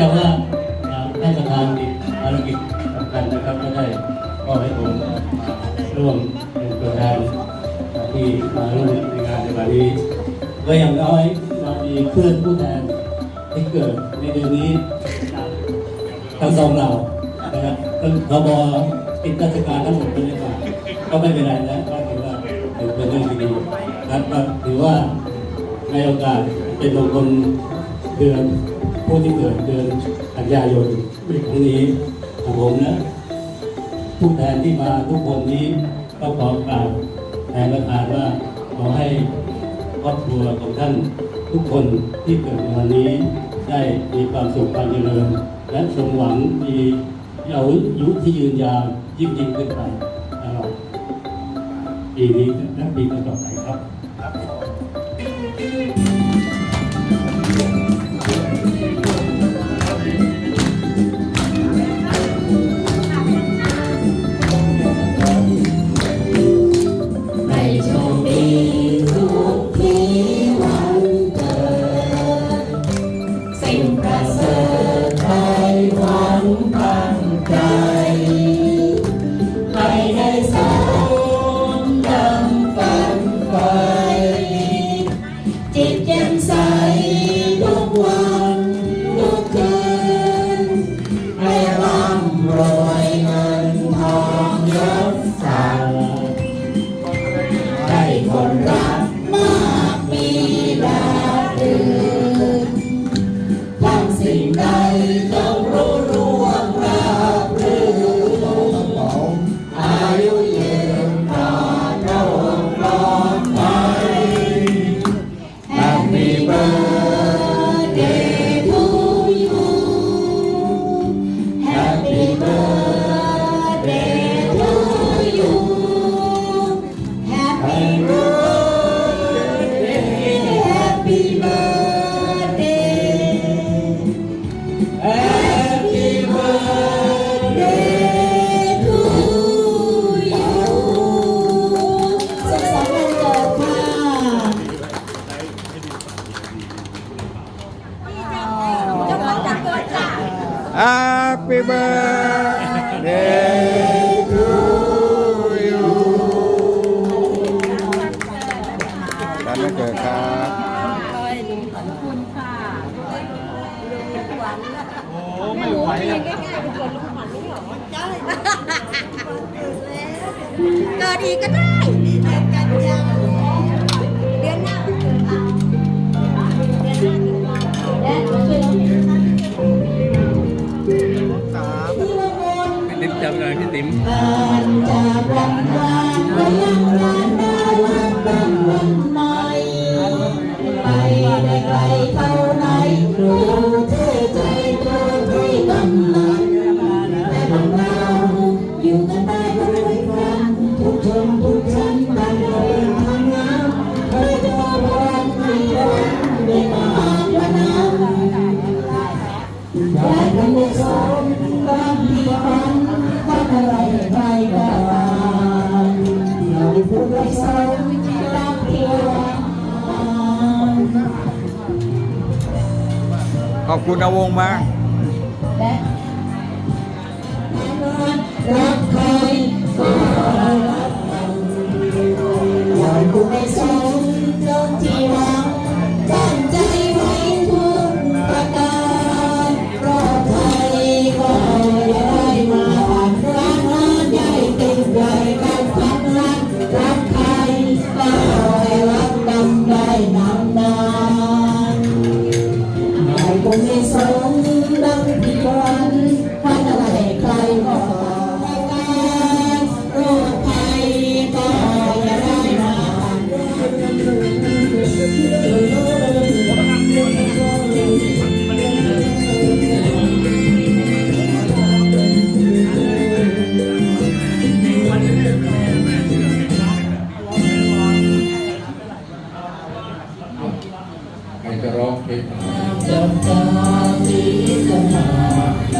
จากว่าท่านประธานติดภารกิจสำคัญนะครับก็ได้มให้ผมมาร่วมเป็นตัวแทนที่มาร่วมในงานในวันนี้ก็อย่างน้อยเรามีเพื่อนผู้แทนที่เกิดในเดือนนี้ทั้งสองเรานะครับเราบอปิดราชการทั้งหมดไปเลยว่าก็ไม่เป็นไรนะก็ถือว่าเป็นเรื่องที่ดีนะครับถือว่าในโอกาสเป็นมงคลเดือน ผู้ที่เกิดเดือนกันยายนในครั้งนี้ของผมนะผู้แทนที่มาทุกคนนี้ก็ขอกราบแทนประธานว่าขอให้ครอบครัวของท่านทุกคนที่เกิดในวันนี้ได้มีความสุขความเจริญ และสมหวังมีอายุที่ยืนยาวยิ่งยิ่งขึ้นไปตลอดปีนี้และปีต่อไปครับ ติ๊มจำเลยพี่ติ๋มไปได้ไกลเท่าไหนรู้ ขอบคุณอาวงมากและรักใครก็รักกันเราพูดได้สมจ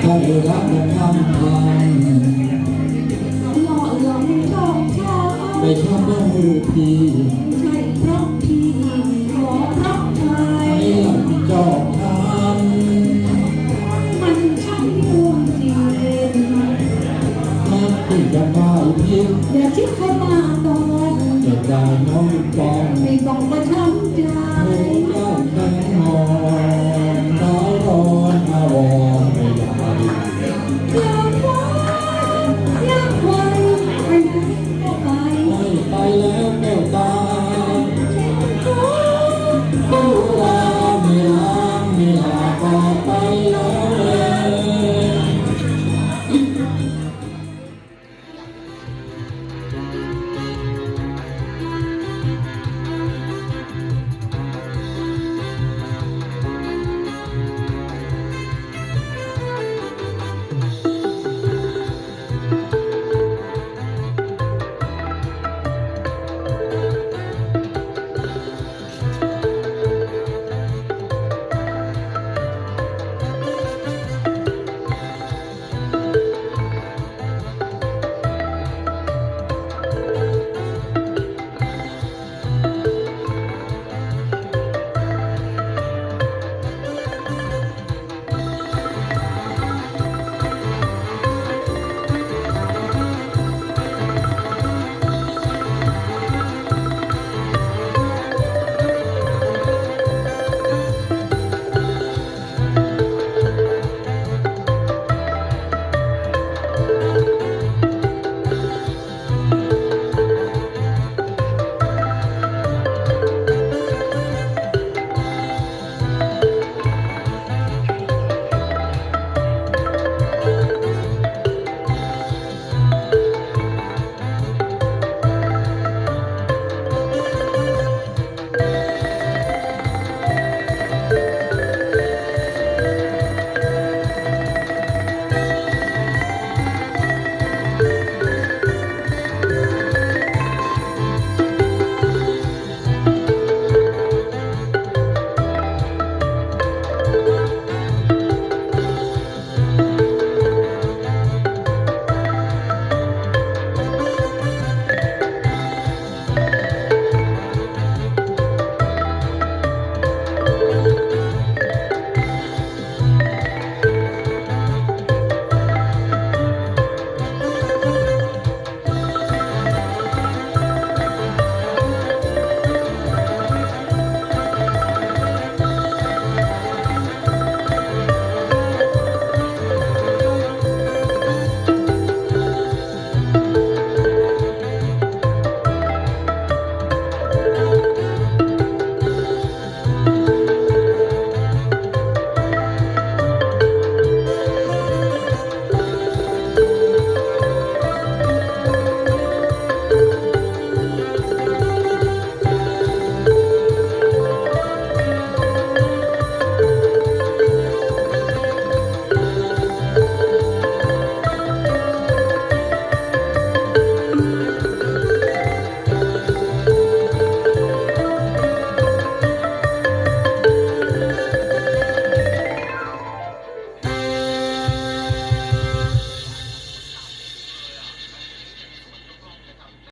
ใด้รับแต่คำพานหล่อหลงมชอบชาวไม่ชอบก็มือพี่